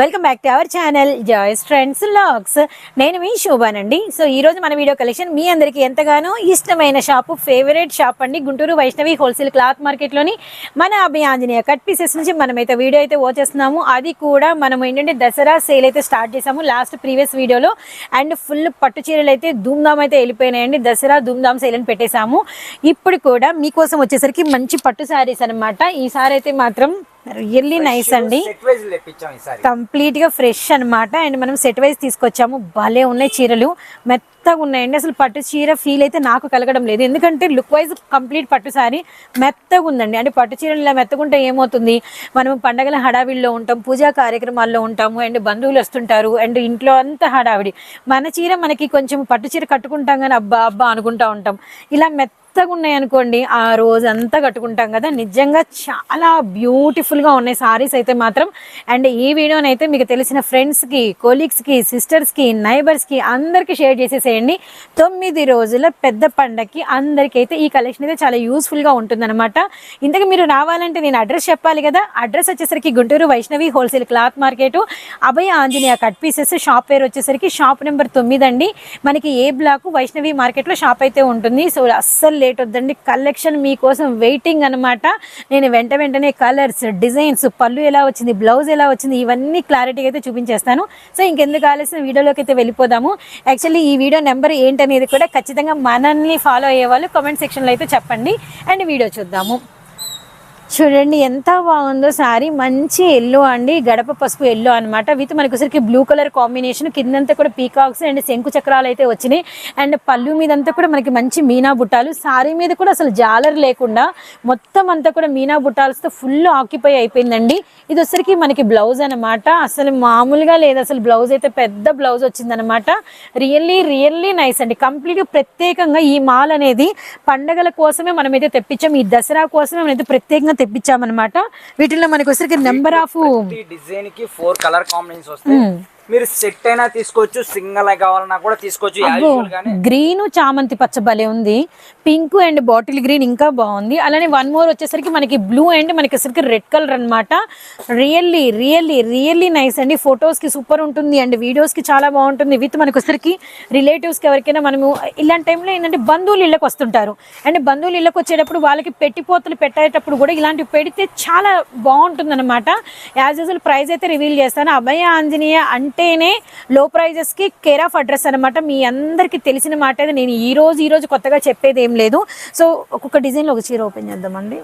Welcome back to our channel Joy's friends vlogs నేను మీ శోభానండి. So ఈరోజు మన వీడియో కలెక్షన్ మీ అందరికీ ఎంతగానో ఇష్టమైన షాపు ఫేవరెట్ షాప్ అండి. గుంటూరు వైష్ణవి హోల్సేల్ క్లాత్ మార్కెట్లోని మన అభి ఆంజనేయ కట్ పీసెస్ నుంచి మనమైతే వీడియో అయితే వచ్చేస్తున్నాము అది కూడా మనం ఏంటంటే దసరా సేల్ అయితే స్టార్ట్ చేసాము లాస్ట్ ప్రీవియస్ వీడియోలో అండ్ ఫుల్ పట్టు చీరలు అయితే ధూమ్ధామ్ అయితే వెళ్ళిపోయినాయండి. దసరా ధూమ్ధామ్ సేల్ అని పెట్టేశాము. ఇప్పుడు కూడా మీకోసం వచ్చేసరికి మంచి పట్టు శారీస్ అనమాట ఈ సారీ అయితే మాత్రం రియల్లీ నైస్ అండి. కంప్లీట్గా ఫ్రెష్ అన్నమాట. అండ్ మనం సెట్ వైజ్ తీసుకొచ్చాము. భలే ఉన్నాయి చీరలు. మెత్తగా ఉన్నాయండి. అసలు పట్టు చీర ఫీల్ అయితే నాకు కలగడం లేదు. ఎందుకంటే లుక్ వైజ్ కంప్లీట్ పట్టు సారీ మెత్తగా ఉందండి. అంటే పట్టు చీరలు ఇలా మెత్తగుంటే ఏమవుతుంది? మనం పండగల హడావిడిలో ఉంటాం పూజా కార్యక్రమాల్లో ఉంటాము అండ్ బంధువులు వస్తుంటారు అండ్ ఇంట్లో అంతా హడావిడి. మన చీర మనకి కొంచెం పట్టు చీర కట్టుకుంటాం కానీ అబ్బా అబ్బా అనుకుంటా ఉంటాం. ఇలా మెత్త మెత్తగా ఉన్నాయి అనుకోండి ఆ రోజు అంతా కట్టుకుంటాం కదా. నిజంగా చాలా బ్యూటిఫుల్గా ఉన్నాయి సారీస్ అయితే మాత్రం. అండ్ ఈ వీడియోని అయితే మీకు తెలిసిన ఫ్రెండ్స్కి కొలీగ్స్కి సిస్టర్స్కి నైబర్స్కి అందరికీ అందరికి షేర్ చేసేసేయండి. తొమ్మిది రోజుల పెద్ద పండగకి అందరికీ అయితే ఈ కలెక్షన్ అయితే చాలా యూస్ఫుల్గా ఉంటుందన్నమాట. ఇంతకు మీరు రావాలంటే నేను అడ్రస్ చెప్పాలి కదా. అడ్రస్ వచ్చేసరికి Guntur Vaishnavi wholesale cloth market Abhaya Anjaneya cut pieces shop పేరు వచ్చేసరికి షాప్ నెంబర్ తొమ్మిది అండి మనకి ఏ బ్లాక్ వైష్ణవి మార్కెట్లో షాప్ అయితే ఉంటుంది. సో అస్సలు లేట్ వద్దండి. కలెక్షన్ మీకోసం వెయిటింగ్ అన్నమాట. నేను వెంట వెంటనే కలర్స్ డిజైన్స్ పళ్ళు ఎలా వచ్చింది బ్లౌజ్ ఎలా వచ్చింది ఇవన్నీ క్లారిటీగా అయితే చూపించేస్తాను. సో ఇంకెందుకు ఆలస్యం? వీడియోలోకి అయితే వెళ్ళిపోదాము. యాక్చువల్లీ ఈ వీడియో నెంబర్ ఏంటనేది కూడా ఖచ్చితంగా మనల్ని ఫాలో అయ్యే వాళ్ళు కామెంట్ సెక్షన్లో అయితే చెప్పండి. అండ్ వీడియో చూద్దాము. చూడండి ఎంత బాగుందో సారీ. మంచి ఎల్లో అండి గడప పసుపు ఎల్లో అనమాట విత్ మనకి ఒకసారికి బ్లూ కలర్ కాంబినేషన్ కిందంతా కూడా పీకాక్స్ అండ్ శంకు చక్రాలు అయితే వచ్చినాయి. అండ్ పళ్ళు మీదంతా కూడా మనకి మంచి మీనా బుట్టాలు. సారీ మీద కూడా అసలు జాలర్ లేకుండా మొత్తం అంతా కూడా మీనా బుట్టాలతో ఫుల్ ఆక్యుపై అయిపోయిందండి. ఇది వచ్చరికి మనకి బ్లౌజ్ అన్నమాట. అసలు మామూలుగా లేదు. అసలు బ్లౌజ్ అయితే పెద్ద బ్లౌజ్ వచ్చిందనమాట రియల్లీ రియల్లీ నైస్ అండి. కంప్లీట్ ప్రత్యేకంగా ఈ మాల్ అనేది పండగల కోసమే మనమైతే తెప్పించాం. ఈ దసరా కోసమే మనమైతే ప్రత్యేకంగా తెప్పించామన్నమాట. వీటిల్లో మనకి వచ్చరికి నెంబర్ ఆఫ్ డిజైన్కి ఫోర్ కలర్ కాంబినేషన్స్ వస్తాయి. మీరు సెట్ అయినా తీసుకోవచ్చు సింగల్ కావాలన్నా కూడా తీసుకోవచ్చు గ్రీన్ చామంతి పచ్చ భలే ఉంది. పింక్ అండ్ బాటిల్ గ్రీన్ ఇంకా బాగుంది. అలానే వన్ మోర్ వచ్చేసరికి మనకి బ్లూ అండ్ మనకి వచ్చేసరికి రెడ్ కలర్ అన్నమాట. రియల్లీ రియల్లీ రియల్లీ నైస్ అండి. ఫొటోస్కి సూపర్ ఉంటుంది అండ్ వీడియోస్కి చాలా బాగుంటుంది. విత్ మనకి వచ్చేసరికి రిలేటివ్స్కి ఎవరికైనా మనము ఇలాంటి టైంలో ఏంటంటే బంధువులు ఇళ్ళకి వస్తుంటారు. అండ్ బంధువులు ఇళ్ళకి వచ్చేటప్పుడు వాళ్ళకి పెట్టిపోతలు పెట్టేటప్పుడు కూడా ఇలాంటివి పెడితే చాలా బాగుంటుంది అనమాట యాజ్ యూజువల్ ప్రైస్ అయితే రివీల్ చేస్తాను. అభయ ఆంజనేయ అంటేనే లో ప్రైజెస్కి కేర్ ఆఫ్ అడ్రస్ అనమాట మీ అందరికీ తెలిసిన మాట నేను ఈరోజు ఈరోజు కొత్తగా చెప్పేది ఏం లేదు. సో ఒక్కొక్క డిజైన్లో ఒక చీర ఓపెన్ చేద్దామండి.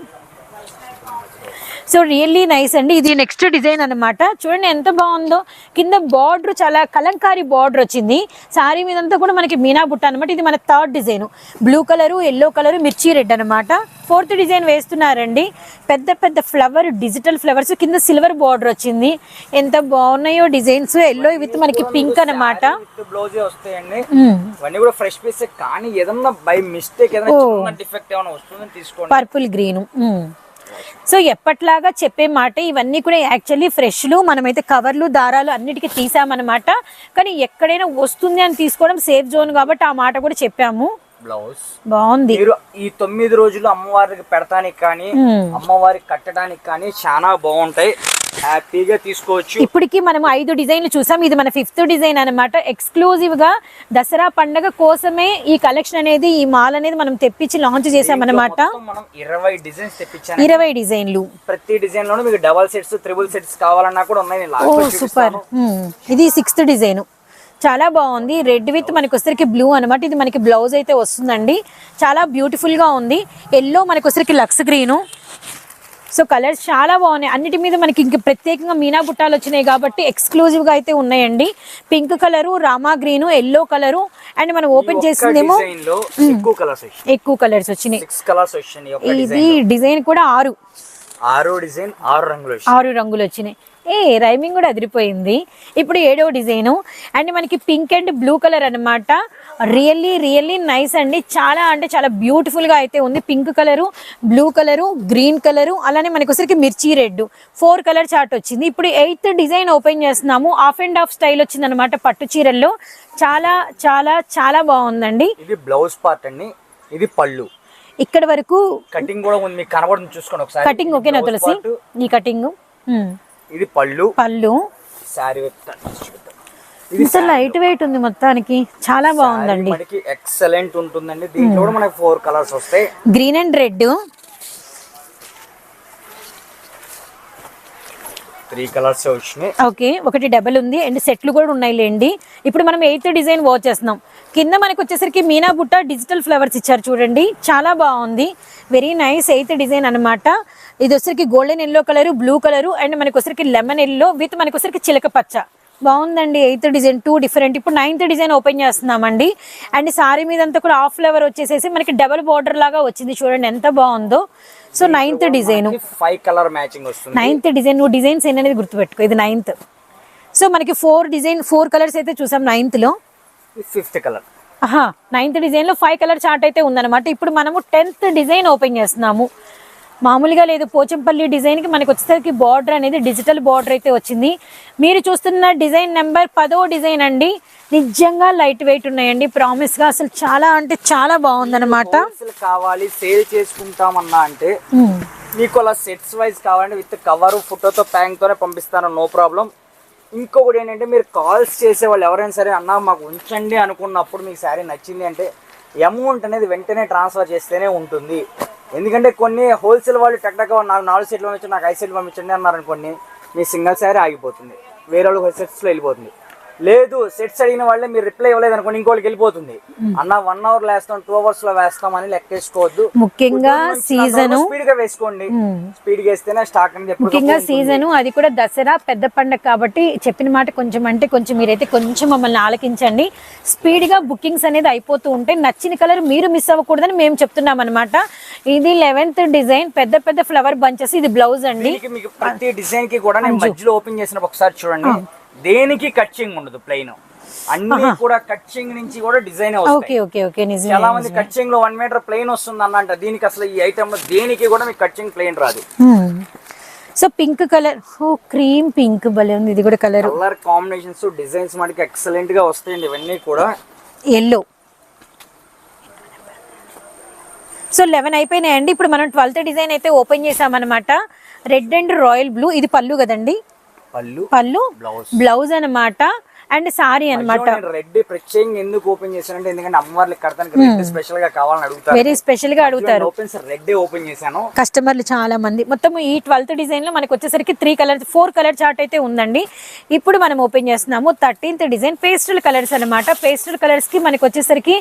సో రియల్లీ నైస్ అండి. ఇది నెక్స్ట్ డిజైన్ అన్నమాట. చూడండి ఎంత బాగుందో. కింద బార్డర్ చాలా కలంకారీ బార్డర్ వచ్చింది. సారీ మీదంతా కూడా మనకి మీనా బుట్ట అనమాట ఇది మన third design blue colour yellow colour మిర్చి రెడ్ అనమాట ఫోర్త్ డిజైన్ వేస్తున్నారండి. పెద్ద పెద్ద ఫ్లవర్ డిజిటల్ ఫ్లవర్స్ కింద సిల్వర్ బార్డర్ వచ్చింది. ఎంత బాగున్నాయో డిజైన్స్ ఎల్లో విత్ మనకి పింక్ అనమాట విత్ బ్లౌజే వస్తాయండి. ఇవన్నీ కూడా ఫ్రెష్ పీస్ కానీ ఏదన్నా బై మిస్టేక్ ఏదైనా చిన్న డిఫెక్ట్ ఏమైనా వస్తుందని తీసుకోండి. పర్పుల్ గ్రీన్ సో ఎప్పట్లాగా చెప్పే మాట ఇవన్నీ కూడా యాక్చువల్లీ ఫ్రెష్లు మనమైతే కవర్లు దారాలు అన్నిటికీ తీసామన్నమాట. కానీ ఎక్కడైనా వస్తుంది అని తీసుకోవడం సేఫ్ జోన్ కాబట్టి ఆ మాట కూడా చెప్పాము. బ్లౌజ్. బాగుంది. మీరు ఈ తొమ్మిది రోజులు అమ్మవారికి పెడతానికి కానీ అమ్మవారికి కట్టడానికి కానీ చాలా బాగుంటాయి. హ్యాపీగా తీసుకోవచ్చు. ఇప్పటికి మనం ఐదు డిజైన్లు చూసాం. ఇది మన ఫిఫ్త్ డిజైన్ అనమాట ఎక్స్క్లూజివ్గా దసరా పండగ కోసమే ఈ కలెక్షన్ అనేది ఈ మాల్ అనేది మనం తెప్పించి లాంచ్ మొత్తం మనం ఇరవై డిజైన్స్ తెప్పించాను ఇరవై డిజైన్లు. ప్రతి డిజైన్ లోనూ మీకు డబల్ సెట్స్ త్రిబుల్ సెట్స్ కావాలన్నా కూడా ఉన్నాయి. నేను ఓ లో సూపర్. ఇది సిక్స్త్ డిజైన్. చాలా బాగుంది. రెడ్ విత్ మనకి వచ్చరికి బ్లూ అనమాట ఇది మనకి బ్లౌజ్ అయితే వస్తుందండి. చాలా బ్యూటిఫుల్గా ఉంది. ఎల్లో మనకి వచ్చరికి లక్స్ గ్రీను సో కలర్స్ చాలా బాగున్నాయి. అన్నిటి మీద మనకి ఇంక ప్రత్యేకంగా మీనా బుట్టాలు వచ్చినాయి కాబట్టి ఎక్స్క్లూజివ్గా అయితే ఉన్నాయండి. Pink colour Rama green yellow colour and మనం ఓపెన్ చేసిందేమో ఎక్కువ కలర్స్ వచ్చినాయి. ఇది డిజైన్ కూడా ఆరు. ఆరో డిజైన్ ఆరు రంగులు ఆరు రంగులు వచ్చినాయి. ఏ రైమింగ్ కూడా అదిరిపోయింది. ఇప్పుడు ఏడవ డిజైను. అండ్ మనకి పింక్ అండ్ బ్లూ కలర్ అన్నమాట. రియల్లీ రియల్లీ నైస్ అండి. చాలా అంటే చాలా beautiful గా అయితే ఉంది. Pink colour blue colour green colour అలానే మనకి వచ్చరికి మిర్చి రెడ్. ఫోర్ కలర్ చార్ట్ వచ్చింది. ఇప్పుడు ఎయిత్ డిజైన్ ఓపెన్ చేస్తున్నాము. ఆఫ్ అండ్ ఆఫ్ స్టైల్ వచ్చింది అనమాట పట్టు చీరల్లో. చాలా చాలా చాలా బాగుందండి. ఇది బ్లౌజ్ పార్ట్ అండి. ఇది పళ్ళు. ఇక్కడ వరకు కటింగ్ కూడా ఉంది మీకు కనబడుతుంది చూసుకోండి ఒకసారి. కటింగ్ ఓకేనా తులసి? ఈ కటింగ్? ఇది పళ్ళు. పళ్ళు. శారీ ఇంత లైట్ వెయిట్ ఉంది మొత్తానికి. చాలా బాగుందండి. మనకి ఎక్సలెంట్ ఉంటుందండి. దీంట్లో కూడా మనకి ఫోర్ కలర్స్ వస్తాయి. Green and red three colours వచ్చినాయి. ఓకే ఒకటి డబల్ ఉంది అండ్ సెట్లు కూడా ఉన్నాయి లేండి ఇప్పుడు మనం ఎయిత్ డిజైన్ వాచ్ చేస్తున్నాం. కింద మనకు వచ్చేసరికి మీనా బుట్ట డిజిటల్ ఫ్లవర్స్ ఇచ్చారు చూడండి. చాలా బాగుంది. వెరీ నైస్ ఎయిత్ డిజైన్ అన్నమాట. ఇది వచ్చరికి golden yellow colour blue colour and మనకు వచ్చరికి లెమన్ ఎల్లో విత్ మనకు వచ్చరికి చిలక పచ్చ. బాగుందండి ఎయిత్ డిజైన్ టూ డిఫరెంట్ ఇప్పుడు నైన్త్ డిజైన్ ఓపెన్ చేస్తున్నామండి. అండ్ సారీ మీద అంతా కూడా హాఫ్ ఫ్లవర్ వచ్చేసేసి మనకి డబల్ బార్డర్ లాగా వచ్చింది చూడండి ఎంత బాగుందో. So ninth design five colour matching వస్తుంది. నైన్త్ డిజైన్ నువ్వు డిజైన్స్ అనేది గుర్తుపెట్టుకో ఇది నైన్త్ సో మనకి ఫోర్ డిజైన్ ఫోర్ కలర్స్ అయితే చూసాం నైన్త్లో ఫిఫ్త్ కలర్ నైన్త్ డిజైన్లో ఫైవ్ కలర్ చార్ట్ అయితే ఉందన్నమాట. ఇప్పుడు మనము టెన్త్ డిజైన్ ఓపెన్ చేస్తున్నాము. మామూలుగా లేదు. పోచంపల్లి డిజైన్కి మనకి వచ్చేసరికి బార్డర్ అనేది డిజిటల్ బార్డర్ అయితే వచ్చింది. మీరు చూస్తున్న డిజైన్ నెంబర్ పదో డిజైన్ అండి. నిజంగా లైట్ వెయిట్ ఉన్నాయండి. ప్రామిస్గా అసలు చాలా అంటే చాలా బాగుందన్నమాట. కావాలి సేల్ చేసుకుంటామన్నా అంటే మీకు అలా సెట్స్ వైజ్ కావాలంటే విత్ కవర్ ఫోటోతో ప్యాంక్ తోనే పంపిస్తాను నో ప్రాబ్లం ఇంకొకటి ఏంటంటే మీరు కాల్స్ చేసే వాళ్ళు ఎవరైనా సరే అన్న మాకు ఉంచండి అనుకున్నప్పుడు మీకు శారీ నచ్చింది అంటే అమౌంట్ అనేది వెంటనే ట్రాన్స్ఫర్ చేస్తేనే ఉంటుంది. ఎందుకంటే కొన్ని హోల్సేల్ వాళ్ళు టక్టక్ నాకు నాలుగు సెట్లు పంపించండి నాకు ఐదు సెట్లు పంపించండి అన్నారు అనుకోండి మీ సింగిల్ శారీ ఆగిపోతుంది. వేరే వాళ్ళు సెట్స్లో వెళ్ళిపోతుంది. లేదు సెట్స్ అడిగిన వాళ్ళే మీరు రిప్లై ఇవ్వలేదు అనుకోండి ఇంకోళ్ళకి వెళ్ళిపోతుంది. అన్న వన్ అవర్లో వేస్తాం టూ అవర్స్లో వేస్తాం అని లెక్కేసుకోవద్దు. ముఖ్యంగా సీజన్ స్పీడ్గా వేసుకోండి. స్పీడ్గా వేస్తేనే స్టాక్ అనేది ఎప్పుడు ముఖ్యంగా సీజన్ అది కూడా దసరా పెద్ద పండగ కాబట్టి చెప్పిన మాట కొంచెం అంటే కొంచెం మీరైతే కొంచెం మమ్మల్ని ఆలకించండి. స్పీడ్గా బుకింగ్స్ అనేది అయిపోతూ ఉంటాయి నచ్చిన కలర్ మీరు మిస్ అవ్వకూడదని మేము చెప్తున్నాం అనమాట ఇది లెవెన్త్ డిజైన్ పెద్ద పెద్ద ఫ్లవర్ బంచెస్ ఇది బ్లౌజ్ అండి. మీకు ప్రతి డిజైన్కి కూడా నేను మధ్యలో ఓపెన్ చేసినప్పుడు ఒకసారి చూడండి. దేనికి కట్చింగ్ ఉండదు ప్లెయిన్ అన్ని కూడా కట్చింగ్ నుంచి కూడా డిజైన్ ఓకే వస్తాయి. ఓకే ఓకే నిజమే చాలా మంది కట్చింగ్లో వన్ మీటర్ ప్లెయిన్ వస్తుంది అన్నంట దీనికి అసలు ఈ ఐటమ్లో దేనికి కూడా మీకు కట్చింగ్ ప్లెయిన్ రాదు. సో పింక్ కలర్ ఓ క్రీమ్ పింక్ భలే ఉంది. ఇది కూడా కలర్ కలర్ కాంబినేషన్స్ డిజైన్స్ మనకి ఎక్సలెంట్గా వస్తాయండి ఇవన్నీ కూడా. ఎల్లో సో లెవెన్ అయిపోయినాయండి. ఇప్పుడు మనం ట్వెల్త్ డిజైన్ అయితే ఓపెన్ చేసామన్నమాట రెడ్ అండ్ రాయల్ బ్లూ ఇది పళ్ళు కదండి. పళ్ళు పళ్ళు బ్లౌజ్. బ్లౌజ్ అన్నమాట అండ్ సారీ అన్నమాట. రెడ్ ప్రత్యేకంగా ఎందుకు ఓపెన్ చేశానంటే ఎందుకంటే అమ్మవార్లకి కడతానికి రెడ్ స్పెషల్గా కావాలని అడుగుతారు. వెరీ స్పెషల్గా అడుగుతారు. ఓపెన్ రెడ్ ఓపెన్ చేశాను. కస్టమర్లు చాలా మంది. మొత్తం ఈ ట్వెల్త్ డిజైన్లో మనకి వచ్చేసరికి three colour four colour chart అయితే ఉందండి. ఇప్పుడు మనం ఓపెన్ చేస్తున్నాము థర్టీన్త్ డిజైన్ పేస్టల్ కలర్స్ అన్నమాట. పేస్టల్ కలర్స్కి మనకి వచ్చేసరికి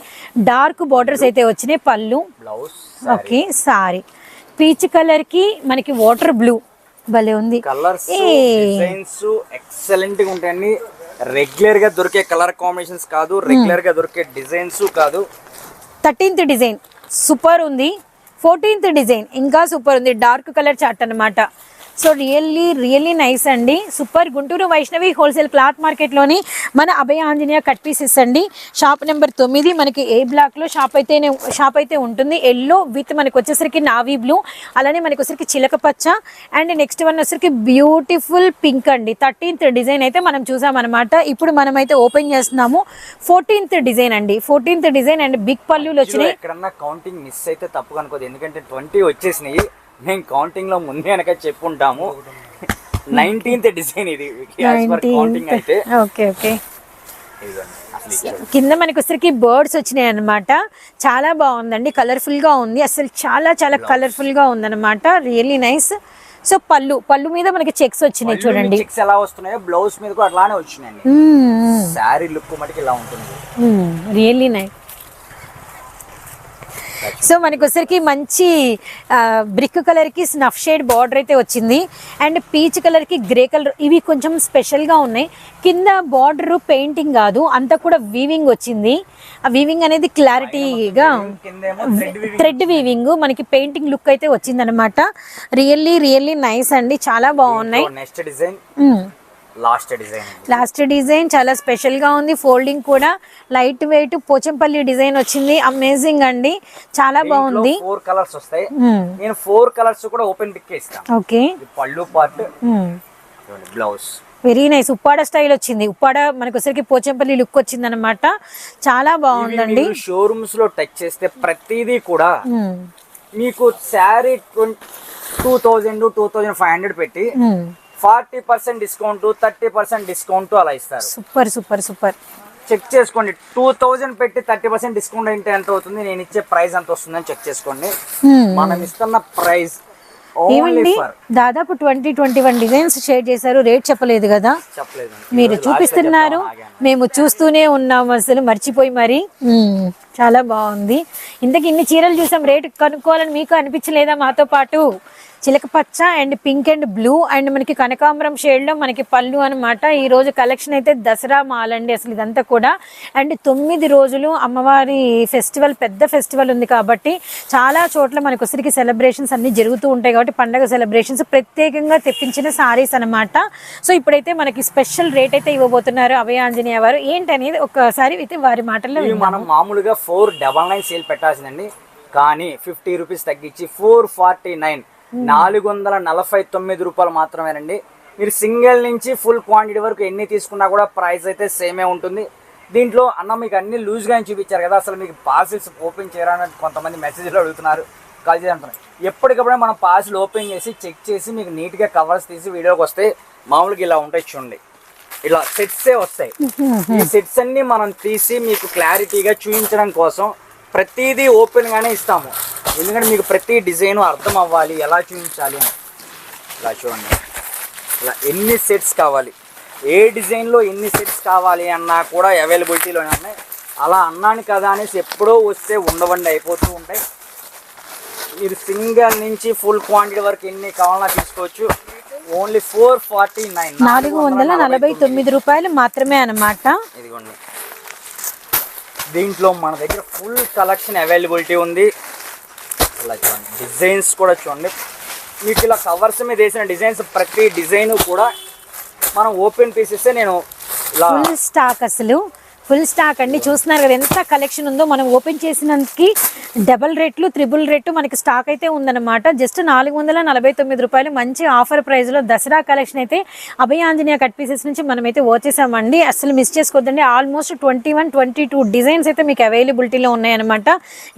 డార్క్ బార్డర్స్ అయితే వచ్చినాయి పళ్ళు. బ్లౌజ్ ఓకే సారీ పీచ్ కలర్కి మనకి వాటర్ బ్లూ భలే ఉంది. కలర్స్. డిజైన్స్ ఎక్సలెంట్గా ఉంటాయండి రెగ్యులర్గా దొరికే కలర్ కాంబినేషన్స్ కాదు రెగ్యులర్గా దొరికే డిజైన్స్ కాదు. Thirteenth design. సూపర్ ఉంది. Fourteenth design. ఇంకా సూపర్ ఉంది. డార్క్ కలర్ చార్ట్ అన్నమాట. సో రియల్లీ రియల్లీ నైస్ అండి. Super. Guntur Vaishnavi wholesale cloth మార్కెట్లోని మన అభయ ఆంజనేయ కట్ పీసెస్ అండి. షాప్ నెంబర్ తొమ్మిది మనకి ఏ బ్లాక్లో షాప్ అయితేనే షాప్ అయితే ఉంటుంది. ఎల్లో విత్ మనకి వచ్చేసరికి నావీ బ్లూ అలానే మనకి వచ్చేసరికి చిలక పచ్చ అండ్ నెక్స్ట్ వన్ వచ్చేసరికి బ్యూటిఫుల్ పింక్ అండి. థర్టీన్త్ డిజైన్ అయితే మనం చూసామన్నమాట. ఇప్పుడు మనం అయితే ఓపెన్ చేస్తున్నాము. ఫోర్టీన్త్ డిజైన్ అండి. ఫోర్టీన్త్ డిజైన్ అండ్ బిగ్ పల్లులు వచ్చినాయి. ఎక్కడన్నా కౌంటింగ్ మిస్ అయితే తప్పు కనుకోదు ఎందుకంటే ట్వంటీ వచ్చేసినాయి. మేము కౌంటింగ్లో ముందే వెనక చెప్పుంటాము. నైన్టీన్త్ డిజైన్ ఇది కౌంటింగ్ అయితే. Okay okay. కింద మనకి వచ్చరికి బర్డ్స్ వచ్చినాయి అనమాట చాలా బాగుందండి కలర్ఫుల్గా ఉంది. అసలు చాలా చాలా కలర్ఫుల్గా ఉందన్నమాట. రియల్లీ నైస్ సో పళ్ళు పళ్ళు మీద మనకి చెక్స్ వచ్చినాయి చూడండి. చెక్స్ ఎలా వస్తున్నాయో బ్లౌజ్ మీద కూడా అట్లానే వచ్చినాయండి. Hmm. శారీ లుక్ మటుకు ఇలా ఉంటుంది. రియల్లీ నైస్ సో మనకి వచ్చరికి మంచి బ్రిక్ కలర్కి స్నఫ్ షేడ్ బార్డర్ అయితే వచ్చింది. అండ్ పీచ్ కలర్కి గ్రే కలర్ ఇవి కొంచెం స్పెషల్గా ఉన్నాయి. కింద బార్డర్ పెయింటింగ్ కాదు అంతా కూడా వీవింగ్ వచ్చింది. ఆ వీవింగ్ అనేది క్లారిటీగా థ్రెడ్ వీవింగ్. మనకి పెయింటింగ్ లుక్ అయితే వచ్చింది అనమాట రియల్లీ రియల్లీ నైస్ అండి చాలా బాగున్నాయి. నెక్స్ట్ డిజైన్ మ్మ్. Last design. లాస్ట్ డిజైన్ చాలా స్పెషల్గా ఉంది. ఫోల్డింగ్ కూడా లైట్ వెయిట్ పోచంపల్లి డిజైన్ వచ్చింది. అమేజింగ్ అండి. చాలా బాగుంది. ఫోర్ కలర్స్ వస్తాయి. నేను ఫోర్ కలర్స్ కూడా ఓపెన్ పిక్ ఇస్తాను. ఓకే పళ్ళు part blouse very nice Uppada style వచ్చింది. ఉప్పాడ మనకు వచ్చరికి పోచంపల్లి లుక్ వచ్చింది అనమాట చాలా బాగుందండి. షోరూమ్స్లో టచ్ చేస్తే ప్రతిదీ కూడా మ్మ్. మీకు sari two thousand two thousand five hundred పెట్టి మ్మ్. Forty percent discount thirty percent discount అలా ఇస్తారు. Super super super. చెక్ చేసుకోండి. టూ థౌజండ్ పెట్టి థర్టీ పర్సెంట్ డిస్కౌంట్ అంటే ఎంత అవుతుంది? నేను ఇచ్చే ప్రైస్ ఎంత వస్తుందని చెక్ చేసుకోండి. మనం ఇస్తున్న ప్రైస్ ఏమండి? దాదాపు twenty twenty one designs share చేశారు. రేట్ చెప్పలేదు కదా? మీరు చూపిస్తున్నారు. మేము చూస్తూనే ఉన్నాము అసలు. మర్చిపోయి మరి. చాలా బాగుంది. ఇంతకు ఇన్ని చీరలు చూసాం రేట్ కనుక్కోవాలని మీకు అనిపించలేదా మాతో పాటు? చిలక పచ్చ and pink and blue and మనకి కనకాంబరం షేడ్లో మనకి పళ్ళు అనమాట ఈ రోజు కలెక్షన్ అయితే దసరా మాల్ అండి అసలు ఇదంతా కూడా. అండ్ తొమ్మిది రోజులు అమ్మవారి ఫెస్టివల్ పెద్ద ఫెస్టివల్ ఉంది కాబట్టి చాలా చోట్ల మనకు వచ్చరికి సెలబ్రేషన్స్ అన్ని జరుగుతూ ఉంటాయి కాబట్టి పండగ సెలబ్రేషన్స్ ప్రత్యేకంగా తెప్పించిన సారీస్ అన్నమాట. సో ఇప్పుడైతే మనకి స్పెషల్ రేట్ అయితే ఇవ్వబోతున్నారు అభయ ఆంజనేయ వారు. ఏంటనేది ఒకసారి అయితే వారి మాటల్లో మనం మామూలుగా ఫోర్ డబల్ నైన్ సేల్ పెట్టాల్సిందండి. కానీ ఫిఫ్టీ రూపీస్ తగ్గించి ఫోర్ ఫార్టీ నైన్. నాలుగు వందల నలభై తొమ్మిది రూపాయలు మాత్రమేనండి. మీరు సింగిల్ నుంచి ఫుల్ క్వాంటిటీ వరకు ఎన్ని తీసుకున్నా కూడా ప్రైస్ అయితే సేమే ఉంటుంది. దీంట్లో అన్న మీకు అన్ని లూజ్గా చూపించారు కదా అసలు మీకు పార్సిల్స్ ఓపెన్ చేయరని కొంతమంది మెసేజ్లో అడుగుతున్నారు. కాల్ చేసి అంటున్నారు ఎప్పటికప్పుడే మనం పార్సిల్ ఓపెన్ చేసి చెక్ చేసి మీకు నీట్గా కవర్స్ తీసి వీడియోకి వస్తే మామూలుగా ఇలా ఉంటాయి చూడండి. ఇలా సెట్సే వస్తాయి. ఈ సెట్స్ అన్ని మనం తీసి మీకు క్లారిటీగా చూపించడం కోసం ప్రతిదీ ఓపెన్ గానే ఇస్తాము. ఎందుకంటే మీకు ప్రతి డిజైన్ అర్థం అవ్వాలి ఎలా చూపించాలి అని. ఇలా చూడండి. ఇలా ఎన్ని సెట్స్ కావాలి? ఏ డిజైన్లో ఎన్ని సెట్స్ కావాలి అన్నా కూడా అవైలబిలిటీలోనే ఉన్నాయి. అలా అన్నాను కదా అనేసి ఎప్పుడో వస్తే ఉండవండి అయిపోతూ ఉంటాయి. మీరు సింగిల్ నుంచి ఫుల్ క్వాంటిటీ వరకు ఎన్ని కావాలన్నా తీసుకోవచ్చు. Only four forty nine. నాలుగు వందల నలభై తొమ్మిది రూపాయలు మాత్రమే అన్నమాట. ఇదిగోండి. దీంట్లో మన దగ్గర ఫుల్ కలెక్షన్ అవైలబిలిటీ ఉంది. ఇలా చూడండి. డిజైన్స్ కూడా చూడండి. మీకు ఇలా కవర్స్ మీద వేసిన డిజైన్స్ ప్రతి డిజైన్ కూడా మనం ఓపెన్ పీసెస్ నేను ఫుల్ స్టాక్ అసలు. ఫుల్ స్టాక్ అండి. చూస్తున్నారు కదా ఎంత కలెక్షన్ ఉందో మనం ఓపెన్ చేసినందుకు డబల్ రేట్లు త్రిబుల్ రేట్లు మనకి స్టాక్ అయితే ఉందన్నమాట. జస్ట్ నాలుగు వందల నలభై తొమ్మిది రూపాయలు మంచి ఆఫర్ ప్రైస్లో దసరా కలెక్షన్ అయితే అభయ కట్ పీసెస్ నుంచి మనమైతే వచ్చేసామండి. అసలు మిస్ చేసుకోవద్దండి almost twenty one twenty two designs అయితే మీకు అవైలబిలిటీలో ఉన్నాయన్నమాట.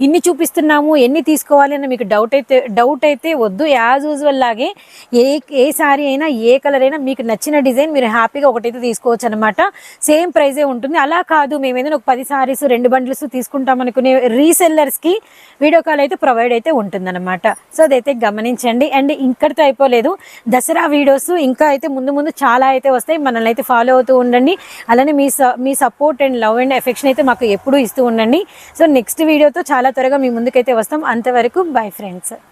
ఇన్ని చూపిస్తున్నాము ఎన్ని తీసుకోవాలి అని మీకు డౌట్ అయితే డౌట్ అయితే వద్దు. యాజ్ యూజువల్ లాగే ఏ ఏ సారీ అయినా ఏ కలర్ అయినా మీకు నచ్చిన డిజైన్ మీరు హ్యాపీగా ఒకటైతే తీసుకోవచ్చు అనమాట సేమ్ ప్రైజే ఉంటుంది. అలా కాదు. మేము ఏదైనా ఒక పది సారీస్ రెండు బండ్లస్ తీసుకుంటాం అనుకునే రీసెల్లర్స్కి వీడియో కాల్ అయితే ప్రొవైడ్ అయితే ఉంటుందన్నమాట. సో అదైతే గమనించండి. అండ్ ఇంకటితో అయిపోలేదు. దసరా వీడియోస్ ఇంకా అయితే ముందు ముందు చాలా అయితే వస్తాయి. మనల్ని అయితే ఫాలో అవుతూ ఉండండి. అలానే మీ స- మీ support and love and affection అయితే మాకు ఎప్పుడూ ఇస్తూ ఉండండి. సో నెక్స్ట్ వీడియోతో చాలా త్వరగా మీ ముందుకైతే వస్తాం. అంతవరకు బై ఫ్రెండ్స్